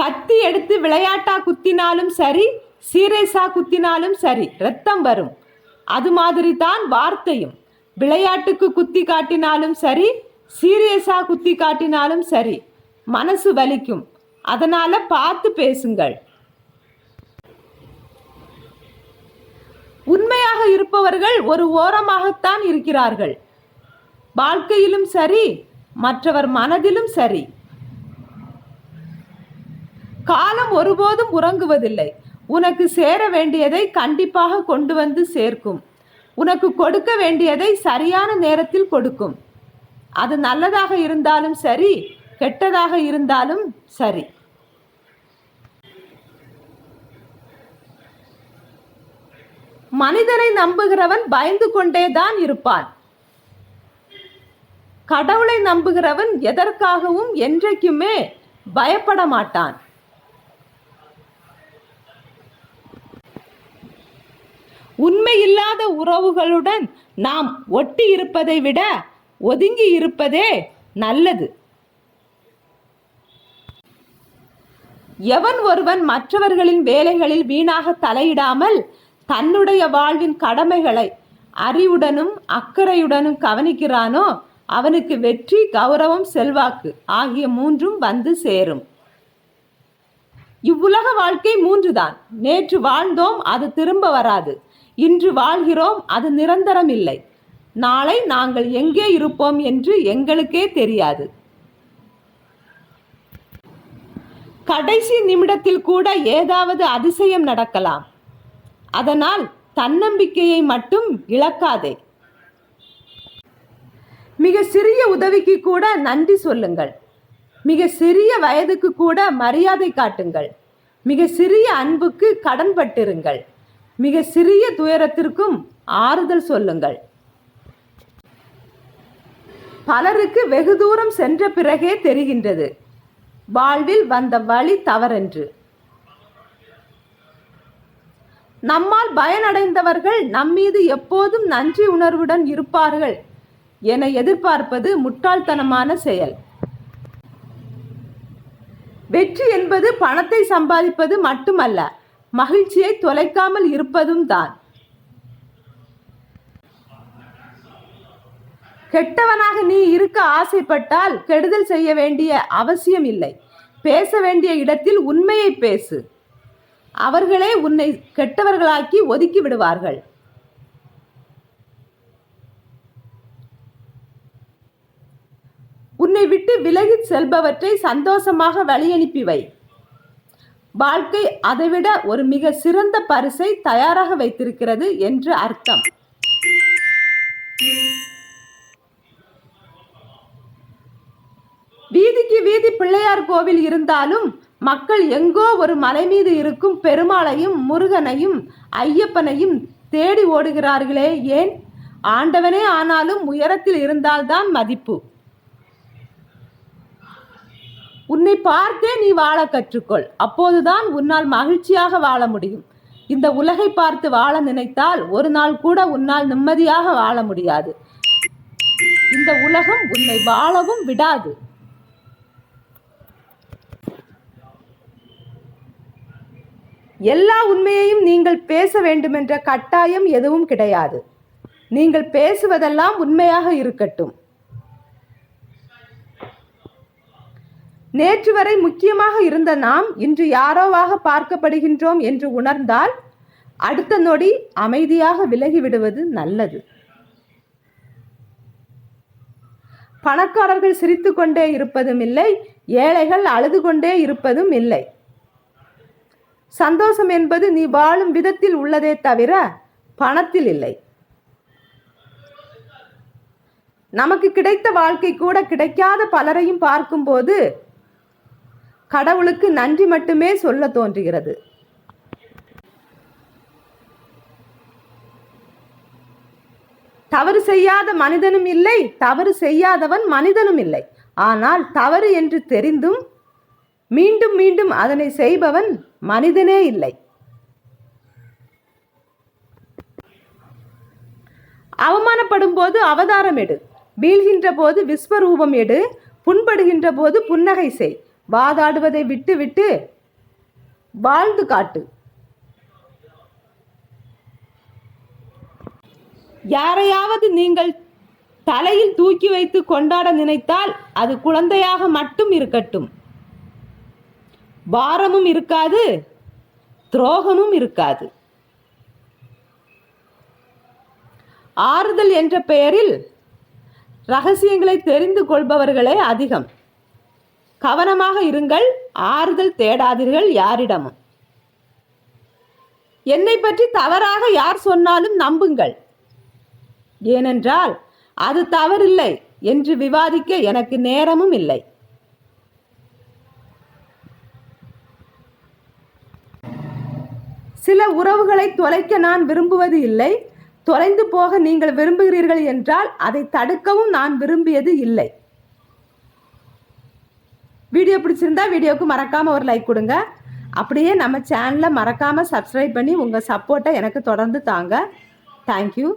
கத்தி எடுத்து விளையாட்டா குத்தினாலும் சரி சீரியஸா குத்தினாலும் சரி ரத்தம் வரும். அது மாதிரி தான் வார்த்தையும். விளையாட்டுக்கு குத்தி காட்டினாலும் சரி சீரியஸா குத்தி காட்டினாலும் சரி மனசு வலிக்கும். அதனால பார்த்து பேசுங்கள். உண்மையாக இருப்பவர்கள் ஒரு ஓரமாகத்தான் இருக்கிறார்கள். வாழ்க்கையிலும் சரி மற்றவர் மனதிலும் சரி. காலம் ஒருபோதும் உறங்குவதில்லை. உனக்கு சேர வேண்டியதை கண்டிப்பாக கொண்டு வந்து சேர்க்கும். உனக்கு கொடுக்க வேண்டியதை சரியான நேரத்தில் கொடுக்கும். அது நல்லதாக இருந்தாலும் சரி கெட்டதாக இருந்தாலும் சரி. மனிதனை நம்புகிறவன் பயந்து கொண்டே தான் இருப்பான். கடவுளை நம்புகிறவன் எதற்காகவும் என்றைக்குமே பயப்பட மாட்டான். உண்மையில்லாத உறவுகளுடன் நாம் ஒட்டி இருப்பதை விட ஒதுங்கி இருப்பதே நல்லது. எவன் ஒருவன் மற்றவர்களின் வேலைகளில் வீணாக தலையிடாமல் தன்னுடைய வாழ்வின் கடமைகளை அறிவுடனும் அக்கறையுடனும் கவனிக்கிறானோ அவனுக்கு வெற்றி கௌரவம் செல்வாக்கு ஆகிய மூன்றும் வந்து சேரும். இவ்வுலக வாழ்க்கை மூன்றுதான். நேற்று வாழ்ந்தோம் அது திரும்ப வராது. இன்று வாழ்கிறோம் அது நிரந்தரம் இல்லை. நாளை நாங்கள் எங்கே இருப்போம் என்று எங்களுக்கே தெரியாது. கடைசி நிமிடத்தில் கூட ஏதாவது அதிசயம் நடக்கலாம். அதனால் தன்னம்பிக்கையை மட்டும் இழக்காதே. மிக சிறிய உதவிக்கு கூட நன்றி சொல்லுங்கள். மிக சிறிய வயதுக்கு கூட மரியாதை காட்டுங்கள். மிக சிறிய அன்புக்கு கடன்பட்டிருங்கள் மிக சிறிய துயரத்திற்கும் ஆறுதல் சொல்லுங்கள். பலருக்கு வெகு தூரம் சென்ற பிறகே தெரிகின்றது. வாழ்வில் வந்த வழி தவறென்று. நம்மால் பயனடைந்தவர்கள் நம்மீது எப்போதும் நன்றி உணர்வுடன் இருப்பார்கள் என எதிர்பார்ப்பது முட்டாள்தனமான செயல். வெற்றி என்பது பணத்தை சம்பாதிப்பது மட்டுமல்ல மகிழ்ச்சியை தொலைக்காமல் இருப்பதும் தான். கெட்டவனாக நீ இருக்க ஆசைப்பட்டால் கெடுதல் செய்ய வேண்டிய அவசியம் இல்லை. பேச வேண்டிய இடத்தில் உண்மையை பேசு. அவர்களே உன்னை கெட்டவர்களாக்கி ஒதுக்கி விடுவார்கள். உன்னை விட்டு விலகிச் செல்பவற்றை சந்தோஷமாக வழியனுப்பி வை. வாழ்க்கை அதைவிட ஒரு மிக சிறந்த பரிசை தயாராக வைத்திருக்கிறது என்று அர்த்தம். வீதிக்கு வீதி பிள்ளையார் கோவில் இருந்தாலும் மக்கள் எங்கோ ஒரு மலை மீது இருக்கும் பெருமாளையும் முருகனையும் ஐயப்பனையும் தேடி ஓடுகிறார்களே ஏன்? ஆண்டவனே ஆனாலும் உயரத்தில் இருந்தால்தான் மதிப்பு. உன்னை பார்த்தே நீ வாழ கற்றுக்கொள். அப்போதுதான் உன்னால் மகிழ்ச்சியாக வாழ முடியும். இந்த உலகை பார்த்து வாழ நினைத்தால் ஒரு நாள் கூட உன்னால் நிம்மதியாக வாழ முடியாது. இந்த உலகம் உன்னை வாழவும் விடாது. எல்லா உண்மையையும் நீங்கள் பேச வேண்டுமென்ற கட்டாயம் எதுவும் கிடையாது. நீங்கள் பேசுவதெல்லாம் உண்மையாக இருக்கட்டும். நேற்று வரை முக்கியமாக இருந்த நாம் இன்று யாரோவாக பார்க்கப்படுகின்றோம் என்று உணர்ந்தால் அடுத்த நொடி அமைதியாக விலகிவிடுவது நல்லது. பணக்காரர்கள் சிரித்து கொண்டே இருப்பதும் இல்லை ஏழைகள் அழுது கொண்டே இருப்பதும் இல்லை. சந்தோஷம் என்பது நீ வாழும் விதத்தில் உள்ளதே தவிர பணத்தில் இல்லை. நமக்கு கிடைத்த வாழ்க்கை கூட கிடைக்காத பலரையும் பார்க்கும்போது கடவுளுக்கு நன்றி மட்டுமே சொல்ல தோன்றுகிறது. தவறு செய்யாத மனிதனும் இல்லை தவறு செய்யாதவன் மனிதனும் இல்லை. ஆனால் தவறு என்று தெரிந்தும் மீண்டும் மீண்டும் அதனை செய்பவன் மனிதனே இல்லை. அவமானப்படும் போது அவதாரம் எடு. வீழ்கின்ற போது விஸ்வரூபம் எடு. புண்படுகின்ற போது புன்னகை செய். வாதாடுவதை விட்டு விட்டு வாழ்ந்து காட்டு. யாரையாவது நீங்கள் தலையில் தூக்கி வைத்து கொண்டாட நினைத்தால் அது குழந்தையாக மட்டும் இருக்கட்டும். பாரமும் இருக்காது துரோகமும் இருக்காது. ஆறுதல் என்ற பெயரில் ரகசியங்களை தெரிந்து கொள்பவர்களே அதிகம். கவனமாக இருங்கள் ஆறுதல் தேடாதீர்கள் யாரிடமும். என்னை பற்றி தவறாக யார் சொன்னாலும் நம்புங்கள். ஏனென்றால் அது தவறில்லை என்று விவாதிக்க எனக்கு நேரமும் இல்லை. சில உறவுகளை தொலைக்க நான் விரும்புவது இல்லை. தொலைந்து போக நீங்கள் விரும்புகிறீர்கள் என்றால் அதை தடுக்கவும் நான் விரும்பியது இல்லை. வீடியோ பிடிச்சிருந்தா வீடியோவுக்கு மறக்காமல் ஒரு லைக் கொடுங்க. அப்படியே நம்ம சேனலை மறக்காமல் சப்ஸ்கிரைப் பண்ணி உங்கள் சப்போர்ட்டை எனக்கு தொடர்ந்து தாங்க. தேங்க்யூ